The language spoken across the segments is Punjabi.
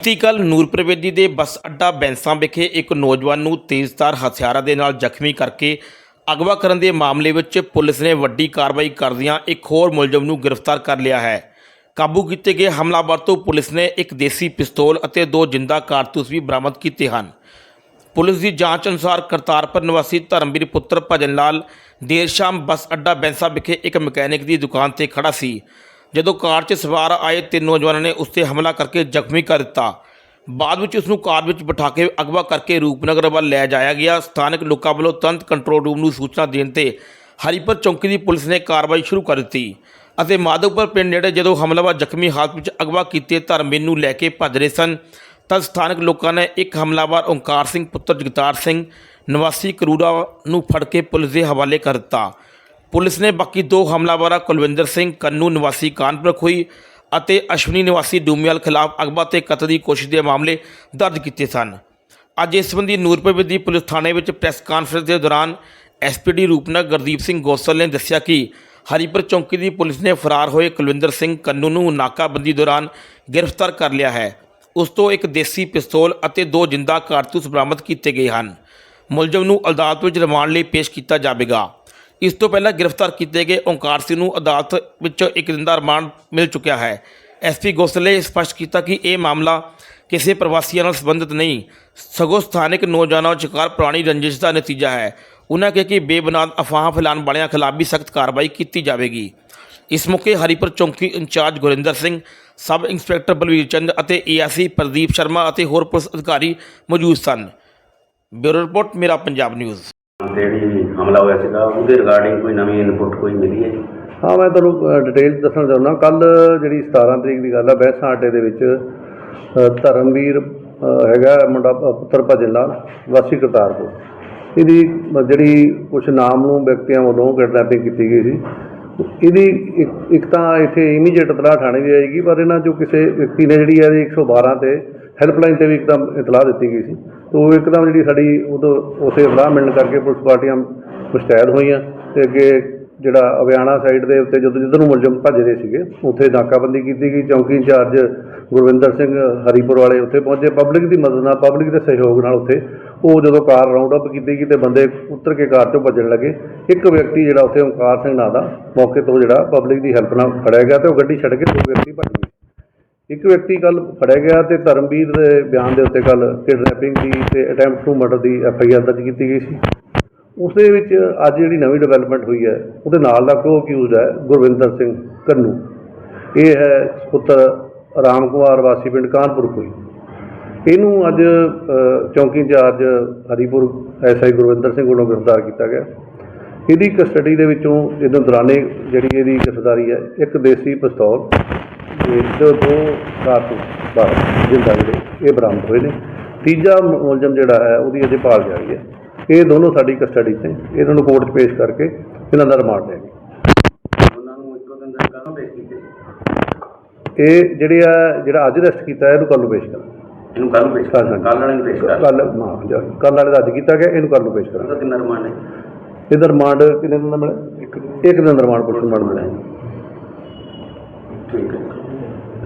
ਬੀਤੀ ਕੱਲ੍ਹ ਨੂਰਪ੍ਰਵੇਦੀ ਦੇ ਬੱਸ ਅੱਡਾ ਬੈਂਸਾਂ ਵਿਖੇ ਇੱਕ ਨੌਜਵਾਨ ਨੂੰ ਤੇਜ਼ਧਾਰ ਹਥਿਆਰਾਂ ਦੇ ਨਾਲ ਜ਼ਖਮੀ ਕਰਕੇ ਅਗਵਾ ਕਰਨ ਦੇ ਮਾਮਲੇ ਵਿੱਚ ਪੁਲਿਸ ਨੇ ਵੱਡੀ ਕਾਰਵਾਈ ਕਰਦਿਆਂ ਇੱਕ ਹੋਰ ਮੁਲਜ਼ਮ ਨੂੰ ਗ੍ਰਿਫਤਾਰ ਕਰ ਲਿਆ ਹੈ। ਕਾਬੂ ਕੀਤੇ ਗਏ ਹਮਲਾਵਰ ਤੋਂ ਪੁਲਿਸ ਨੇ ਇੱਕ ਦੇਸੀ ਪਿਸਤੌਲ ਅਤੇ ਦੋ ਜਿੰਦਾ ਕਾਰਤੂਸ ਵੀ ਬਰਾਮਦ ਕੀਤੇ ਹਨ। ਪੁਲਿਸ ਦੀ ਜਾਂਚ ਅਨੁਸਾਰ ਕਰਤਾਰਪੁਰ ਨਿਵਾਸੀ ਧਰਮਵੀਰ ਪੁੱਤਰ ਭਜਨ ਲਾਲ ਦੇਰ ਸ਼ਾਮ ਬੱਸ ਅੱਡਾ ਬੈਂਸਾ ਵਿਖੇ ਇੱਕ ਮਕੈਨਿਕ ਦੀ ਦੁਕਾਨ ਤੇ ਖੜਾ ਸੀ। ਜਦੋਂ ਕਾਰ 'ਚ ਸਵਾਰ ਆਏ ਤਿੰਨ ਨੌਜਵਾਨਾਂ ਨੇ ਉਸ ਤੇ ਹਮਲਾ ਕਰਕੇ ਜ਼ਖਮੀ ਕਰ ਦਿੱਤਾ। ਬਾਅਦ ਵਿੱਚ ਉਸ ਨੂੰ ਕਾਰ ਵਿੱਚ ਬਿਠਾ ਕੇ ਅਗਵਾ ਕਰਕੇ ਰੂਪਨਗਰ ਵੱਲ ਲੈ ਜਾਇਆ ਗਿਆ। ਸਥਾਨਕ ਲੋਕਾਂ ਵੱਲੋਂ ਤੁਰੰਤ ਕੰਟਰੋਲ ਰੂਮ ਨੂੰ ਸੂਚਨਾ ਦੇਣ ਤੇ ਹਰੀਪੁਰ ਚੌਂਕੀ ਦੀ ਪੁਲਿਸ ਨੇ ਕਾਰਵਾਈ ਸ਼ੁਰੂ ਕਰ ਦਿੱਤੀ ਅਤੇ ਮਾਧੋਪੁਰ ਪਿੰਡ ਨੇੜੇ ਜਦੋਂ ਹਮਲਾਵਰ ਜ਼ਖਮੀ ਹਾਲਤ ਵਿੱਚ ਅਗਵਾ ਕੀਤੇ ਧਰਮਵੀਰ ਨੂੰ ਲੈ ਕੇ ਭੱਜ ਰਹੇ ਸਨ ਤਾਂ ਸਥਾਨਕ ਲੋਕਾਂ ਨੇ ਇੱਕ ਹਮਲਾਵਰ ਓਂਕਾਰ ਸਿੰਘ, ਪੁੱਤਰ ਜਗਤਾਰ ਸਿੰਘ, ਨਿਵਾਸੀ ਕਰੂੜਾ ਨੂੰ ਫੜ ਕੇ ਪੁਲਿਸ ਦੇ ਹਵਾਲੇ ਕਰ ਦਿੱਤਾ। ਪੁਲਿਸ ਨੇ ਬਾਕੀ ਦੋ ਹਮਲਾਵਰਾਂ, ਕੁਲਵਿੰਦਰ ਸਿੰਘ, ਕੰਨੂ ਨਿਵਾਸੀ ਕਾਨਪੁਰ ਖੋਈ ਅਤੇ ਅਸ਼ਵਨੀ ਨਿਵਾਸੀ ਡੂਮਿਆਲ ਖਿਲਾਫ ਅਗਵਾ ਤੇ ਕਤਲ ਦੀ ਕੋਸ਼ਿਸ਼ ਦੇ ਮਾਮਲੇ ਦਰਜ ਕੀਤੇ ਸਨ। ਅੱਜ ਇਸ ਸੰਬੰਧੀ ਨੂਰਪੁਰ ਦੀ ਪੁਲਿਸ ਥਾਣੇ ਵਿੱਚ ਪ੍ਰੈਸ ਕਾਨਫਰੰਸ ਦੇ ਦੌਰਾਨ ਐਸਪੀਡੀ ਰੂਪਨਗਰ ਗੁਰਦੀਪ ਸਿੰਘ ਗੋਸਲ ਨੇ ਦੱਸਿਆ ਕਿ ਹਰੀਪੁਰ ਚੌਂਕੀ ਦੀ ਪੁਲਿਸ ਨੇ ਫਰਾਰ ਹੋਏ ਕੁਲਵਿੰਦਰ ਸਿੰਘ ਕੰਨੂ ਨੂੰ ਨਾਕਾਬੰਦੀ ਦੌਰਾਨ ਗ੍ਰਿਫਤਾਰ ਕਰ ਲਿਆ ਹੈ। ਉਸ ਤੋਂ ਇੱਕ ਦੇਸੀ ਪਿਸਤੌਲ ਅਤੇ ਦੋ ਜਿੰਦਾ ਕਾਰਤੂਸ ਬਰਾਮਦ ਕੀਤੇ ਗਏ ਹਨ। ਮੁਲਜ਼ਮ ਨੂੰ ਅਦਾਲਤ ਵਿੱਚ ਰਿਮਾਂਡ ਲਈ ਪੇਸ਼ ਕੀਤਾ ਜਾਵੇਗਾ। ਇਸ ਤੋਂ ਪਹਿਲਾਂ ਗ੍ਰਿਫਤਾਰ ਕੀਤੇ ਗਏ ਓਂਕਾਰ ਸਿੰਘ ਨੂੰ ਅਦਾਲਤ ਵਿੱਚੋਂ ਇੱਕ ਦਿਨ ਦਾ ਰਿਮਾਂਡ ਮਿਲ ਚੁੱਕਿਆ ਹੈ। ਐਸਪੀ ਗੋਸਲ ਨੇ ਸਪਸ਼ਟ ਕੀਤਾ ਕਿ ਇਹ ਮਾਮਲਾ ਕਿਸੇ ਪ੍ਰਵਾਸੀਆਂ ਨਾਲ ਸੰਬੰਧਿਤ ਨਹੀਂ, ਸਗੋਂ ਸਥਾਨਕ ਨੌਜਵਾਨਾਂ ਵਿਚਕਾਰ ਪੁਰਾਣੀ ਰੰਜਿਸ਼ ਦਾ ਨਤੀਜਾ ਹੈ। ਉਨ੍ਹਾਂ ਕਿਹਾ ਕਿ ਬੇਬੁਨਿਆਦ ਅਫਵਾਹ ਫੈਲਾਉਣ ਵਾਲਿਆਂ ਖਿਲਾਫ ਵੀ ਸਖਤ ਕਾਰਵਾਈ ਕੀਤੀ ਜਾਵੇਗੀ। ਇਸ ਮੌਕੇ ਹਰੀਪੁਰ ਚੌਂਕੀ incharge Gurinder Singh, sub inspector Balvir Chand ਅਤੇ ਏਐਸਸੀ ਪ੍ਰਦੀਪ ਸ਼ਰਮਾ ਅਤੇ ਹੋਰ ਪੁਲਿਸ ਅਧਿਕਾਰੀ ਮੌਜੂਦ ਸਨ। ਬਿਊਰੋ ਰਿਪੋਰਟ, ਮੇਰਾ ਪੰਜਾਬ ਨਿਊਜ਼। ਜਿਹੜੀ ਹਮਲਾ ਹੋਇਆ ਸੀਗਾ ਉਹਦੇ ਰਿਗਾਰਡਿੰਗ ਕੋਈ ਨਵੀਂ ਇਨਪੁਟ ਕੋਈ ਮਿਲੀ ਹੈ ਜੀ? ਹਾਂ ਮੈਂ ਤੁਹਾਨੂੰ ਡਿਟੇਲ ਦੱਸਣਾ ਚਾਹੁੰਦਾ। ਕੱਲ ਜਿਹੜੀ 17 ਤਰੀਕ ਦੀ ਗੱਲ ਆ ਬਹਿਸਾਂ ਅੱਡੇ ਦੇ ਵਿੱਚ ਅ, ਧਰਮਵੀਰ ਅ, ਹੈਗਾ ਮੁੰਡਾ ਅ, ਪੁੱਤਰ ਭਜਨ ਲਾਲ ਵਾਸੀ ਕਰਤਾਰਪੁਰ। ਇਹਦੀ ਅ, ਜਿਹੜੀ ਕੁਝ ਨਾਮ ਨੂੰ ਵਿਅਕਤੀਆਂ ਵੱਲੋਂ ਕਿਡਨੈਪਿੰਗ ਕੀਤੀ ਗਈ ਸੀ ਇਹਦੀ ਇੱਕ ਇੱਕ ਤਾਂ ਇੱਥੇ ਇਮੀਡੀਏਟ ਇਤਲਾਹ ਥਾਣੇ ਦੀ ਆਏਗੀ ਪਰ ਇਹਨਾਂ ਚੋਂ ਕਿਸੇ ਵਿਅਕਤੀ ਨੇ ਜਿਹੜੀ ਹੈ ਇਹਦੀ 112 ਤੇ ਹੈਲਪਲਾਈਨ ਤੇ ਵੀ ਇੱਕਦਮ ਇਤਲਾਹ ਦਿੱਤੀ ਗਈ ਸੀ। ਤੇ ਉਹ ਇੱਕਦਮ ਜਿਹੜੀ ਸਾਡੀ ਉਦੋਂ ਉਸੇ ਇਤਲਾਹ ਮਿਲਣ ਕਰਕੇ ਪੁਲਿਸ ਪਾਰਟੀਆਂ ਮੁਸ਼ਤੈਦ ਹੋਈਆਂ ਤੇ ਅੱਗੇ ਜਿਹੜਾ ਅਵਿਆਣਾ ਸਾਈਡ ਦੇ ਉੱਤੇ ਜਦੋਂ ਜਿੱਧਰ ਨੂੰ ਮੁਲਜ਼ਮ ਭੱਜ ਰਹੇ ਸੀਗੇ, ਉੱਥੇ ਨਾਕਾਬੰਦੀ ਕੀਤੀ ਗਈ। ਚੌਂਕੀ ਇੰਚਾਰਜ ਗੁਰਵਿੰਦਰ ਸਿੰਘ ਹਰੀਪੁਰ ਵਾਲੇ ਉੱਥੇ ਪਹੁੰਚੇ। ਪਬਲਿਕ ਦੀ ਮਦਦ ਨਾਲ ਪਬਲਿਕ ਦੇ ਸਹਿਯੋਗ ਨਾਲ ਉੱਥੇ ਉਹ ਜਦੋਂ ਕਾਰ ਰਾਉਂਡ ਅਪ ਕੀਤੀ ਗਈ ਤੇ ਬੰਦੇ ਉਤਰ ਕੇ ਕਾਰ ਚੋਂ ਭੱਜਣ ਲੱਗੇ। ਇੱਕ ਵਿਅਕਤੀ ਜਿਹੜਾ ਉੱਥੇ ਓਂਕਾਰ ਸਿੰਘ ਨਾਂ ਦਾ, ਮੌਕੇ ਤੋਂ ਜਿਹੜਾ ਪਬਲਿਕ ਦੀ ਹੈਲਪ ਨਾਲ ਫੜਿਆ ਗਿਆ ਤੇ ਉਹ ਗੱਡੀ ਛੱਡ ਕੇ ਦੋ ਵਿਅਕਤੀ ਭੱਜ ਗਏ। ਇੱਕ ਵਿਅਕਤੀ ਕੱਲ ਫੜਿਆ ਗਿਆ ਤੇ ਧਰਮਵੀਰ ਦੇ ਬਿਆਨ ਦੇ ਉੱਤੇ ਕੱਲ ਕਿਡਨੈਪਿੰਗ ਦੀ ਤੇ ਅਟੈਂਪਟ ਟੂ ਮਰਡਰ ਦੀ ਐਫ ਆਈ ਆਰ ਦਰਜ ਕੀਤੀ ਗਈ ਸੀ। ਉਸ ਦੇ ਵਿੱਚ ਅੱਜ ਜਿਹੜੀ ਨਵੀਂ ਡਿਵੈਲਪਮੈਂਟ ਹੋਈ ਹੈ ਉਹਦੇ ਨਾਲ ਦਾ ਕੋ ਅਕਿਊਜ਼ਡ ਹੈ? ਗੁਰਵਿੰਦਰ ਸਿੰਘ ਕੰਨੂ। ਇਹ ਹੈ ਪੁੱਤਰ ਰਾਮ ਕੁਮਾਰ ਵਾਸੀ ਪਿੰਡ ਕਾਨਪੁਰ ਕੋਈ ਇਹਨੂੰ ਅੱਜ ਅ, ਚੌਂਕੀ ਇੰਚਾਰਜ ਹਰੀਪੁਰ ਐਸਆਈ ਗੁਰਵਿੰਦਰ ਸਿੰਘ ਵੱਲੋਂ ਗ੍ਰਿਫਤਾਰ ਕੀਤਾ ਗਿਆ। ਇਹਦੀ ਕਸਟਡੀ ਦੇ ਵਿੱਚੋਂ ਇਹਦੇ ਦੌਰਾਨੇ ਜਿਹੜੀ ਇਹਦੀ ਗ੍ਰਿਫਤਾਰੀ ਹੈ ਇੱਕ ਦੇਸੀ ਪਿਸਤੌਲ ਤੇ ਦੋ ਕਾਰਤੂਸ ਬਾਰ ਜਿੰਦਾ ਜਿਹੜੇ ਇਹ ਬਰਾਮਦ ਹੋਏ ਨੇ। ਤੀਜਾ ਮੁਲਜ਼ਮ ਜਿਹੜਾ ਹੈ ਉਹਦੀ ਅਜੇ ਭਾਲ ਜਾਰੀ ਹੈ। ਇਹ ਦੋਨੋਂ ਸਾਡੀ ਕਸਟਡੀ 'ਚ ਨੇ। ਇਹਨਾਂ ਨੂੰ ਕੋਰਟ 'ਚ ਪੇਸ਼ ਕਰਕੇ ਇਹਨਾਂ ਦਾ ਰਿਮਾਂਡ ਲਿਆ ਗਿਆ ਉਹਨਾਂ ਨੂੰ ਇੱਕੋ ਦਿਨ ਦੇ ਕਦੋਂ ਪੇਸ਼ ਕੀਤੇ? ਇਹ ਜਿਹੜੇ ਆ ਜਿਹੜਾ ਅੱਜ ਅਰੈਸਟ ਕੀਤਾ ਹੈ, ਇਹਨੂੰ ਕੱਲ ਨੂੰ ਪੇਸ਼ ਕਰਾਂਗੇ। ਇਹਨੂੰ ਕੱਲ ਨੂੰ ਪੇਸ਼ ਕਰ ਹਾਂਜੀ। ਕੱਲ ਵਾਲੇ ਨੂੰ ਪੇਸ਼ ਕਰ ਕੱਲ ਹਾਂ ਕੱਲ ਵਾਲੇ ਦਾ ਅੱਜ ਕੀਤਾ ਗਿਆ ਇਹਨੂੰ ਕੱਲ ਨੂੰ ਪੇਸ਼ ਕਰਾਂਗੇ। ਕਿੰਨਾ ਰਿਮਾਂਡ ਹੈ? ਇਹਦਾ ਰਿਮਾਂਡ ਕਿੰਨੇ ਦਿਨ ਦਾ ਮਿਲਿਆ? ਇੱਕ ਦਿਨ। ਦਾ ਰਿਮਾਂਡ ਪੁਲਿਸ ਰਿਮਾਂਡ ਮਿਲਿਆ ਠੀਕ ਹੈ।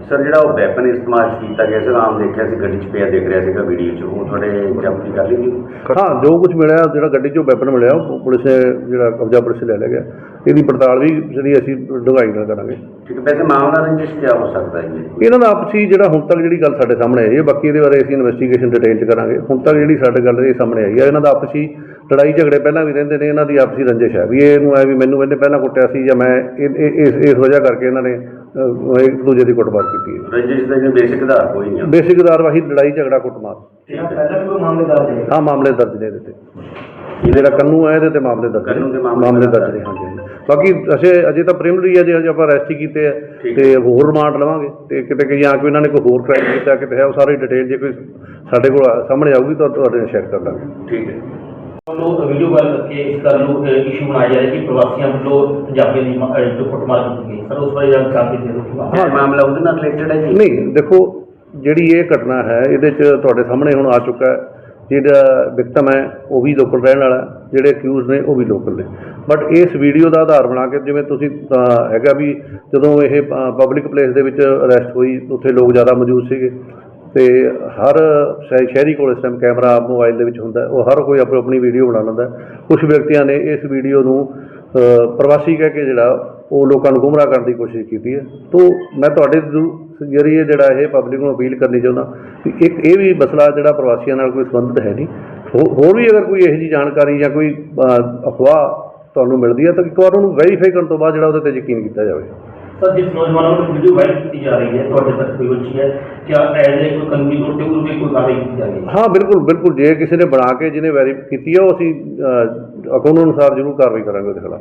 ਸਰ ਜਿਹੜਾ ਉਹ ਵੈਪਨ ਇਸਤੇਮਾਲ ਕੀਤਾ ਗਿਆ ਸੀ ਆਮ ਦੇਖਿਆ ਸੀ ਗੱਡੀ 'ਚ ਪਿਆ ਦੇਖ ਰਿਹਾ ਸੀਗਾ ਵੀਡੀਓ 'ਚ। ਉਹ ਤੁਹਾਡੇ ਜ਼ਬਤੀ ਕਰ ਲਈ ਜੀ ਹਾਂ ਜੋ ਕੁਝ ਮਿਲਿਆ ਜਿਹੜਾ ਗੱਡੀ 'ਚੋਂ ਵੈਪਨ ਮਿਲਿਆ ਉਹ ਪੁਲਿਸ ਨੇ ਜਿਹੜਾ ਕਬਜ਼ਾ ਪੁਲਿਸ ਲੈ ਲਿਆ ਗਿਆ। ਇਹਦੀ ਪੜਤਾਲ ਵੀ ਜਿਹੜੀ ਅਸੀਂ ਡੂੰਘਾਈ ਨਾਲ ਕਰਾਂਗੇ। ਠੀਕ ਹੈ ਵੈਸੇ ਮਾਮਲਾ ਰੰਜਿਸ਼ ਕੀ ਹੋ ਸਕਦਾ ਹੈ ਜੀ? ਇਹਨਾਂ ਦਾ ਆਪਸੀ ਜਿਹੜਾ ਹੁਣ ਤੱਕ ਜਿਹੜੀ ਗੱਲ ਸਾਡੇ ਸਾਹਮਣੇ ਆਈ ਹੈ ਬਾਕੀ ਇਹਦੇ ਬਾਰੇ ਅਸੀਂ ਇਨਵੈਸਟੀਗੇਸ਼ਨ ਡਿਟੇਲ 'ਚ ਕਰਾਂਗੇ। ਹੁਣ ਤੱਕ ਜਿਹੜੀ ਸਾਡੇ ਗੱਲ ਇਹ ਸਾਹਮਣੇ ਆਈ ਹੈ ਇਹਨਾਂ ਦਾ ਆਪਸੀ ਲੜਾਈ ਝਗੜੇ ਪਹਿਲਾਂ ਵੀ ਰਹਿੰਦੇ ਨੇ ਇਹਨਾਂ ਦੀ ਆਪਸੀ ਰੰਜਿਸ਼ ਹੈ। ਵੀ ਇਹਨੂੰ ਐ ਵੀ ਮੈਨੂੰ ਇਹਨੇ ਪਹਿਲਾਂ ਕੁੱਟਿਆ ਸੀ ਜਾਂ ਮੈਂ ਇਹ- ਇਹ- ਇਸ ਇਸ ਵਜ੍ਹਾ ਕਰਕੇ ਇਹਨਾਂ ਨੇ ਅਹ, ਇੱਕ ਦੂਜੇ ਦੀ ਕੁੱਟਮਾਰ ਕੀਤੀ ਹੈ। ਰੰਜਿਸ਼ ਦਾ ਜਿਹੜਾ ਬੇਸਿਕ ਆਧਾਰ ਕੋਈ ਨਹੀਂ ਹੈ ਬੇਸਿਕ ਆਧਾਰ ਲੜਾਈ ਝਗੜਾ ਕੁੱਟਮਾਰ। ਪਹਿਲਾਂ ਵੀ ਕੋਈ ਮਾਮਲੇ ਦਰਜ ਹੈ ਹਾਂ ਮਾਮਲੇ ਦਰਜ ਨੇ ਇਹਦੇ ਤੇ। ਜਿਹੜਾ ਕੰਨੂ ਹੈ ਇਹਦੇ ਤੇ ਮਾਮਲੇ ਦਰਜ ਨੇ। ਕੰਨੂ ਦੇ ਮਾਮਲੇ ਮਾਮਲੇ ਦਰਜ ਨੇ ਹਾਂਜੀ ਹਾਂਜੀ। ਬਾਕੀ ਅਜੇ ਅਜੇ ਤਾਂ ਪ੍ਰੀਮਰੀ ਹੈ ਜੇ ਅਜੇ ਆਪਾਂ ਅਰੈਸਟ ਹੀ ਕੀਤੇ ਆ ਠੀਕ ਤੇ ਹੋਰ ਰਿਮਾਂਡ ਲਵਾਂਗੇ। ਤੇ ਕਿਤੇ ਕਿ ਜਾਂ ਕੋਈ ਇਹਨਾਂ ਨੇ ਕੋਈ ਹੋਰ ਕ੍ਰਾਈਮ ਕੀਤਾ ਕਿਤੇ ਹੈ ਉਹ ਸਾਰੀ ਡਿਟੇਲ ਜੇ ਕੋਈ ਸਾਡੇ ਕੋਲ ਸਾਹਮਣੇ ਆਊਗੀ ਤਾਂ ਤੁਹਾਡੇ ਨਾਲ ਸ਼ੇਅਰ ਕਰ ਲਾਂਗੇ। ਠੀਕ ਹੈ। ਵੱਲੋਂ ਵੀਡੀਓ ਵਾਇਰਲ ਕਰਕੇ ਇਸ ਗੱਲ ਨੂੰ ਇਸ਼ੂ ਬਣਾਇਆ ਜਾ ਰਿਹਾ ਕਿ ਪ੍ਰਵਾਸੀਆਂ ਵੱਲੋਂ ਪੰਜਾਬੀਆਂ ਦੀ ਮ- ਅਹ ਜੋ ਕੁੱਟਮਾਰ ਕੀਤੀ ਗਈ। ਸਰ ਉਸ ਬਾਰੇ ਜਾਣਕਾਰੀ ਦੇ ਦਿਓ ਕਿ ਵਾ- ਇਹ ਮਾਮਲਾ ਉਹਦੇ ਨਾਲ ਰਿਲੇਟਡ ਹੈ ਜੀ। ਨਹੀਂ ਦੇਖੋ ਜਿਹੜੀ ਇਹ ਘਟਨਾ ਹੈ ਇਹਦੇ 'ਚ ਤੁਹਾਡੇ ਸਾਹਮਣੇ ਹੁਣ ਆ ਚੁੱਕਾ ਹੈ। ਜਿਹੜਾ ਵਿਕਟਮ ਹੈ ਉਹ ਵੀ ਲੋਕਲ ਰਹਿਣ ਵਾਲਾ ਹੈ, ਜਿਹੜੇ ਅਕਿਊਜ਼ ਨੇ ਉਹ ਵੀ ਲੋਕਲ ਨੇ। ਬਟ ਇਸ ਵੀਡੀਓ ਦਾ ਆਧਾਰ ਬਣਾ ਕੇ ਜਿਵੇਂ ਤੁਸੀਂ ਹੈਗਾ ਵੀ ਜਦੋਂ ਇਹ ਪਬਲਿਕ ਪਲੇਸ ਦੇ ਵਿੱਚ ਅਰੈਸਟ ਹੋਈ ਉੱਥੇ ਲੋਕ ਜ਼ਿਆਦਾ ਮੌਜੂਦ ਸੀਗੇ। ਤੇ ਹਰ ਸ਼ਹਿ- ਸ਼ਹਿਰੀ ਕੋਲ ਇਸ ਟਾਈਮ ਕੈਮਰਾ ਮੋਬਾਈਲ ਦੇ ਵਿੱਚ ਹੁੰਦਾ ਹੈ। ਉਹ ਹਰ ਕੋਈ ਆਪਣੀ ਆਪਣੀ ਵੀਡੀਓ ਬਣਾ ਲੈਂਦਾ ਕੁਝ ਵਿਅਕਤੀਆਂ ਨੇ ਇਸ ਵੀਡੀਓ ਨੂੰ ਅ, ਪ੍ਰਵਾਸੀ ਕਹਿ ਕੇ ਜਿਹੜਾ ਉਹ ਲੋਕਾਂ ਨੂੰ ਗੁੰਮਰਾਹ ਕਰਨ ਦੀ ਕੋਸ਼ਿਸ਼ ਕੀਤੀ ਹੈ। ਤੋਂ ਮੈਂ ਤੁਹਾਡੇ ਥਰੂ ਜਰੀਏ ਜਿਹੜਾ ਇਹ ਪਬਲਿਕ ਨੂੰ ਅਪੀਲ ਕਰਨੀ ਚਾਹੁੰਦਾ ਕਿ ਇੱਕ ਇਹ ਵੀ ਮਸਲਾ ਜਿਹੜਾ ਪ੍ਰਵਾਸੀਆਂ ਨਾਲ ਕੋਈ ਸੰਬੰਧਿਤ ਹੈ ਨਹੀਂ। ਹੋ- ਹੋਰ ਵੀ ਅਗਰ ਕੋਈ ਇਹੋ ਜਿਹੀ ਜਾਣਕਾਰੀ ਜਾਂ ਕੋਈ ਅ, ਅਫਵਾਹ ਤੁਹਾਨੂੰ ਮਿਲਦੀ ਹੈ ਤਾਂ ਇੱਕ ਵਾਰ ਉਹਨੂੰ ਵੈਰੀਫਾਈ ਕਰਨ ਤੋਂ ਬਾਅਦ ਜਿਹੜਾ ਉਹਦੇ ਤੇ ਯਕੀਨ ਕੀਤਾ ਜਾਵੇ ਸਰ ਜਿਸ ਨੌਜਵਾਨ ਨੂੰ ਵੀਡੀਓ ਵਾਇਰਲ ਕੀਤੀ ਜਾ ਰਹੀ ਹੈ, ਤੁਹਾਡੇ ਤੱਕ ਕੋਈ ਹੈ ਕਿ ਐਜ਼ ਏ ਕੋਈ ਕਾਨੂੰਨੀ ਤੌਰ ਤੇ ਉਹਦੇ ਕੋਈ ਕਾਰਵਾਈ ਕੀਤੀ ਜਾ ਰਹੀ ਹੈ? ਹਾਂ, ਬਿਲਕੁਲ ਬਿਲਕੁਲ। ਜੇ ਕਿਸੇ ਨੇ ਬਣਾ ਕੇ ਜਿਹਨੇ ਵੈਰੀਫਾਈ ਕੀਤੀ ਹੈ ਉਹ ਅਸੀਂ ਅਕਾਊਂਟ ਅਨੁਸਾਰ ਜ਼ਰੂਰ ਕਾਰਵਾਈ ਕਰਾਂਗੇ ਉਹਦੇ ਖਿਲਾਫ।